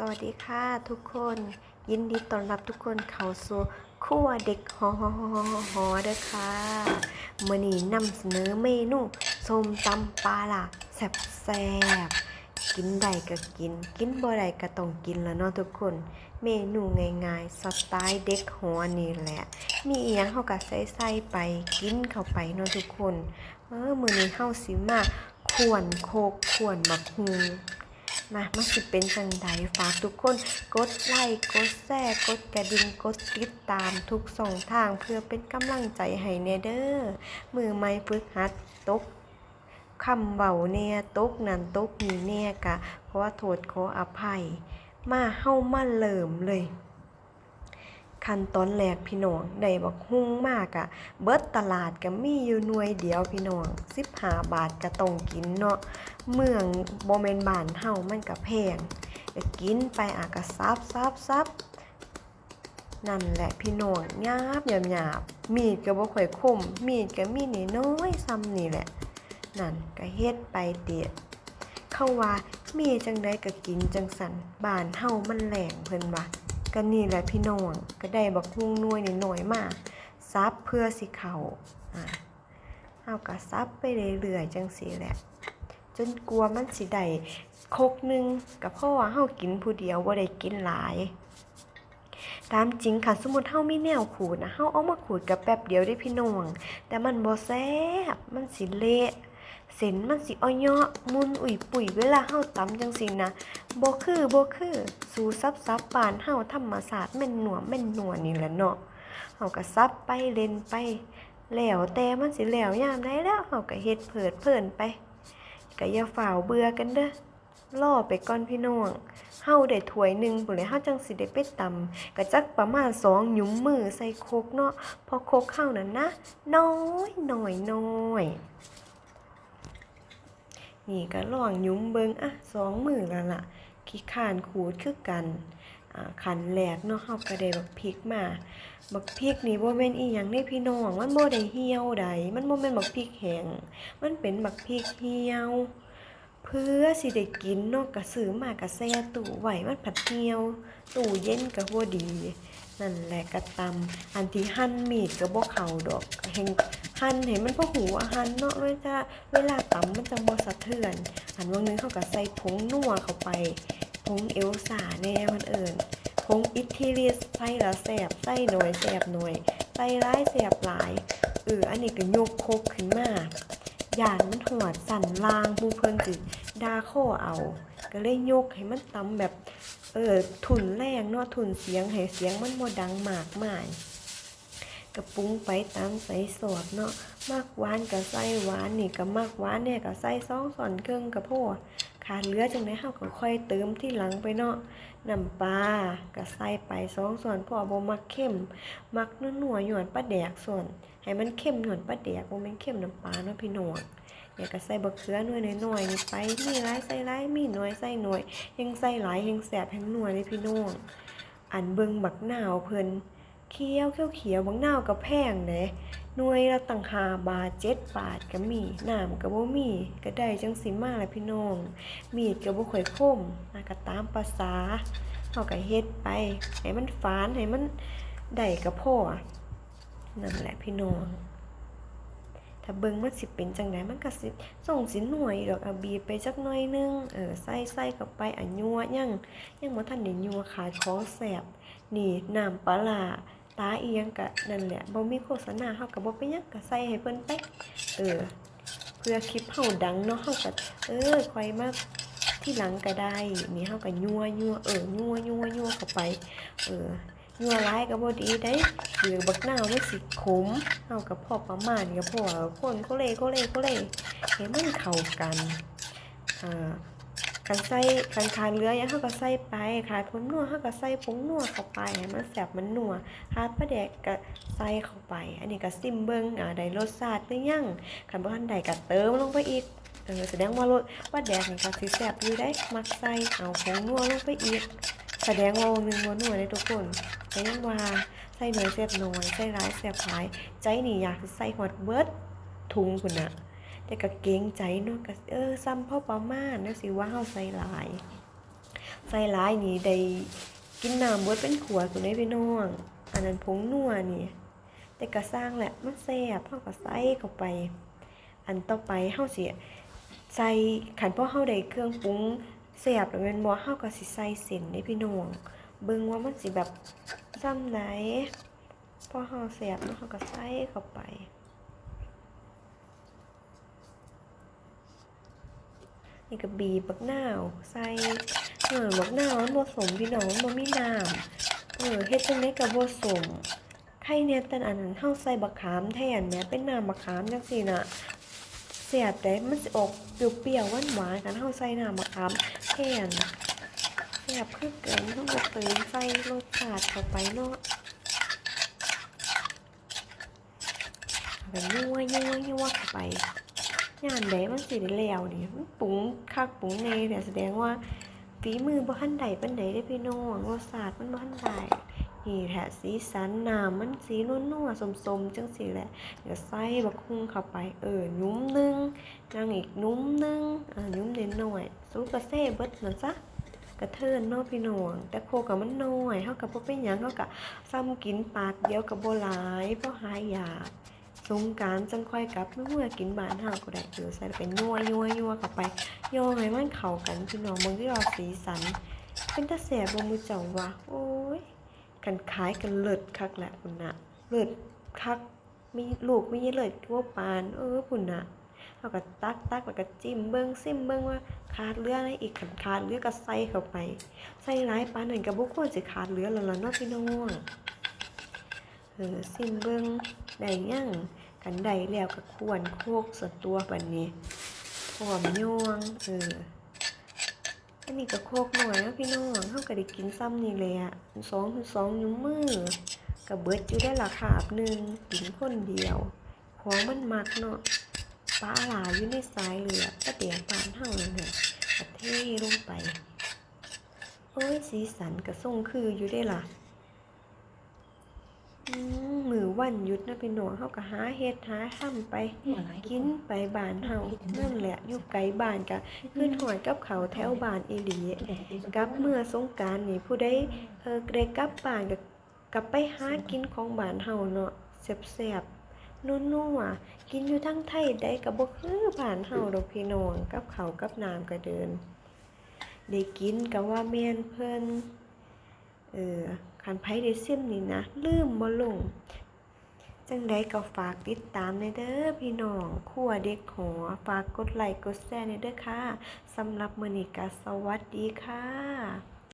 สวัสดีค่ะทุกคน ยินดีต้อนรับทุกคนเข้าสู่ครัวเด็กหอหอหอหอเด้อค่ะมื้อนี้นำเสนอเมนูส้มตำปลาล่ะแซ่บแซ่บกินได้ก็กิน กินบ่ได้ก็ต้องกินแล้วเนาะทุกคน เมนูง่ายๆสไตล์เด็กหอนี่แหละ มีอีหยังเฮาก็ใส่ใส่ๆไปกินเข้าไปเนาะทุกคน เออมื้อนี้เฮาสิมาขวนโคกขวนมักฮุง มามาสิเป็นจังใดฝากทุกคนกดไลค์กดแชร์กดกระดิ่งกดติดตามทุกส่องทางเพื่อเป็นกำลังใจให้เนเดอร์มือไม้ฝึกหัดตกคำเบาเนี่ยตกนั่นตกนี่เนี่ยกะขอโทษขออภัย มาเฮ้ามาเลิมเลย ขั้นตอนแรกพี่น้องได้บักฮุ้งมากอะเบิดตลาดก็มีอยู่หน่วยเดียวพี่น้อง15บาทก็ต้องกินเนาะเมืองบ่แม่นบ้านเฮามันก็แพงก็กินไปอะก็ซับซับซับนั่นแหละพี่น้องหยาบหยาบหยาบมีดก็บ่ค่อยคมมีดก็มีน้อยซ้ำนี่แหละ นั่นก็เฮ็ดไปเตียเข้าว่ามีจังไดก็กินจังสันบ้านเฮามันแหลงเพิ่นว่า ก็นี่แหละพี่น้องก็ได้บักฮุงน่วยนิดหน่อยมากซับเพื่อสิเขาอ่าเฮาก็ซับไปเรื่อยๆจังซี่แหละ จนกลัวมันสิได้คกนึงกับพ่อว่าเฮากินผู้เดียวบ่ได้กินหลาย ตามจริงค่ะสมมติเฮามีแนวขูดนะเฮาเอามาขูดกับแป๊บเดียวได้พี่น้องแต่มันบ่แซ่บมันสิเละ เส้นมันสิอ้อยเยาะมุนอุ่ยปุ๋ยเวลาเฮาตำจังซี่นะบ่คือบ่คือสู่ซับซับบ้านเฮาธรรมศาสตร์แม่นหนัวแม่นหนัวนี่แหละเนาะเฮาก็ซับไปเล่นไปแล้วแต่มันสิแล้วยามใดแล้วเฮาก็เฮ็ดเพิดเพลินไปก็อย่าฝ่าวเบื่อกันเด้อรอไปก่อนพี่น้องเฮาได้ถ้วยหนึ่งพุ่เลยเฮาจังสิได้ไปตำก็จักประมาณสองหยุมมือใส่โคกเนาะพอโคกเฮานั่นนะน้อยน้อยน้อย นี่ก็ลองยุ้มเบิงอะสองมือแล้วล่ะขี้ขานขูดคือกันขันแหลกเนาะเฮาก็ได้บักพริกมา บักพริกนี่บ่แม่นอีหยังเด้พี่น้อง มันบ่ได้เหี่ยวใดมันบ่แม่นบักพริกแห้งมันเป็นบักพริกเหี่ยว เพื่อสิได้กินนาะก็ซื้อมาก็แช่ตู้ไหว้มันผัดเหี่ยว ตู้เย็นก็บ่ดี นั่นแหละก็ตำอันที่หั่นมีดก็บ่เขาดอกแห่งหั่นให้มันพอหูอาหารเนาะเวลาเวลาตำมันจังบ่สะเทือนอันว่านึงเขาก็ใส่ผงนัวเข้าไปผงเอลซาแน่มันเอิ้นผงอิทิลิสใส่ละแซ่บใส่หน่อยแซ่บหน่อยใส่หลายแซ่บหลายเอออันนี้ก็ยกโคกขึ้นมา ยานมันหวดสั่นลางผู้เพิ่นสิดาข้อเอา ก็เลยยกให้มันตำแบบเออทุนแรงเนาะทุนเสียงให้เสียงมันบ่ดังมากมายก็ปรุงไปตามใส่สอดเนาะมากหวานกับใส่หวานนี่ก็มากหวานเนี่ยกับใส่ซองส่อนครื่องก็พอ ขาดเหลือจังได๋เฮาก็ค่อยเติมที่หลังไปเนาะน้ำปลาก็ใส่ไปสองส่วนเพราะว่อบ่มักเข้ม มักนัวๆหยวนปลาแดกส่วน ให้มันเข้มหยวนปลาแดกบ่แม่นเข้มน้ำปลาเนาะพี่น้องอยากก็ใส่บักเขือหน่วยหน้อยนี่ไปมีหลายใส่หลายมีหน้อยใส่หน้อยเฮงใส่หลายเฮงแสบเฮงนัวเลยพี่น้องอันเบิ่งบักนาวเพิ่นเคี้ยวเขียวเขียวบักนาวก็แพงเด้ หน่วยละตั้ง5บาท7บาทก็มีน้ำก็บ่มีก็ได้จังสิมาแหละพี่น้อง มีดก็บ่ค่อยคมอะก็ตามภาษาเฮาก็เฮ็ดไปให้มันฝานให้มันได้ก็พอนั่นแหละพี่น้องถ้าเบิ่งมันสิเป็นจังไดมันก็สิส่งสิหน่วยดอกอาบีไปจักหน่อยนึงเออใส่ใส่เข้าไปอันยัวยังยังบ่ทันได้ยัวขาดของแซ่บนี่น้ำปลาร้า ตาอียังก็นั่นแหละบ่มีโฆษณาเฮาก็บ่เป็นหยังก็ใส่ให้เพิ่นไปเออ เพื่อคลิปเฮาดังเนาะเฮาก็เออคอยมาที่หลังก็ได้นี่เฮาก็ยัวยัวเออยัวยัวยัวเข้าไป เออยัวหลายก็บ่ดีได้หรือบักหน้าวมันสิขมเฮาก็พอประมาณก็พอคนโคเลโคเลโคเลให้มันเข้ากันอ่า คันใส่คันขาดเลือยังเฮาก็ใส่ไปขาดผงนัวเฮาก็ใส่ผงนัวเข้าไปให้มันแซ่บมันนัวขาดปลาแดกก็ใส่เข้าไป อันนี้ก็ซิมเบิงอ่าได้รสชาติหรือยังคันบ่ทันได้ก็เติมลงไปอีกเออแสดงว่ารสปลาแดกนี่ก็สิแซ่บอยู่ได้มักใส่เอาผงนัวลงไปอีกแสดงว่าวงหนึ่งบ่นัวได้ทุกคนแต่ยังว่าใส่หน่อยแซ่บน้อยใส่หลายแซ่บหลาย ใจนี่อยากใส่ฮอดเบิร์ดถุงพุ่นน่ะ แต่ก็เกรงใจเนาะก็เออซ้ำพ่อประมาณนะสิว่าเฮาใส่หลายใส่หลายนี่ได้กินน้ำเบิดเป็นขวดพุ่นเด้พี่น้องอันนั้นผงนัวนี่แต่ก็สร้างแหละมันแซ่บเฮาก็ใส่เข้าไป อันต่อไปเฮาสิใส่คันพ่อเฮาได้เครื่องปรุงแซ่บแล้วแม่นบ่เฮาก็สิใส่เส้นเด้พี่น้องเบิ่งว่ามันสิแบบซ้ำไหนพอเฮาแซ่บเนาะเฮาก็ใส่เข้าไป นี่ก็บีบบักหนาวใส่เออบักหนาวมันบ่สมพี่น้องมันบ่มีน้ำเออเฮ็ดจังได๋ก็บ่สมไข่เนี่ยแต่อันนั้นเฮาใส่บักขามแทนแหมเป็นน้ำบักขามจังซี่น่ะแซ่บแต่มันสิออกเปรี้ยวๆหวานๆกันเฮาใส่น้ำบักขามแทนแซ่บคือเกินเฮาก็เติมใส่รสชาติเข้าไปเนาะแบบนัวๆๆๆเข้าไป ย่านใดมันสิได้แล้วนี่มันปรุงคักปรุงแน่เนี่ยแสดงว่าฝีมือบ่ทันใดปานใดเด้พี่น้องรสชาติมันบ่ทันได้นี่แหละสีสันน้ำมันสีนัวๆสมๆจังซี่แหละเดี๋ยวใส่บักฮุ่งเข้าไป เออหนุ่มนึงยังอีกหนุ่มนึงอ่าหนุ่มนิดหน่อยสูกระเซ่เบิดนั่นซะกระเทินนาะพี่น้องแต่โคก็มันน้อยเฮาก็บ่เป็นหยังเฮาก็ซ้ำกินปากเดียวก็บ่หลายเพราะหายอยาก สงการจังค่อยกลับเมื่อกินบ้านเฮาก็ได้เออใส่เป็นนัวยัวยัวเข้าไปย่อให้มันเข้ากันพี่น้องมึงที่เราสีสัน เป็นตาแสบบ่มือจ้าว่ะโอ้ยกันขายกันเลิศคักแหละคุณน่ะเลิศคักมีลูกมีเลิศว่าปาน เออคุณน่ะเฮาก็ตักตักแล้วก็จิ้มเบิ่งซิมเบิ่งว่าขาดเลืออะไรอีกคันขาดเลือดก็ใส่เข้าไป ใส่หลายปานนั้นก็บ่ควรสิขาดเลือดแล้วล่ะเนาะพี่น้องเออซิมเบิ่งได้ยัง กันใดแล้วก็ควรโคกส่วนตัวบันนี้หอมย่วงเอออันนี้ก็โคกหน่อยนะพี่น้องเขาก็ได้กินซ้ำนี่เลยอะสองสองนิ้วมือก็เบิดอยู่ได้ราคาบหนึ่งกินคนเดียวของมันมักเนาะปลาหลายอยู่ในสายเหลือก็เตียงปานเท่าเลยเนี่ยกระเทลงไป โอ้ยสีสันกระส่งคืออยู่ได้ล่ะ อืมมือ วันหยุดนะพี่น้องเฮาก็หาเฮ็ดหาทำไปกินไปบ้านเฮานั่นแหละอยู่ไกลบ้านก็ขึ้นหอดกับเขาวแถวบ้านอีหลีกลับเมื่อสงกรานต์นี่ผู้ใดเออได้กลับบ้านก็กลับไปหากินของบ้านเฮาเนาะแซ่บๆนัวๆกินอยู่ทั้งไทยได้ก็บ่คือบ้านเฮาดอกพี่น้องกับข้าวกับน้ำก็เดินได้กินก็ว่าแม่นเพิ่นเออคันไผได้ซิมนี่นะลืมบ่ลง จังใดก็ฝากติดตามในเด้อพี่น้องครัวเด็กหอฝากกดไลค์กดแชร์ในเด้อค่ะสำหรับมื้อนี้ก็สวัสดีค่ะ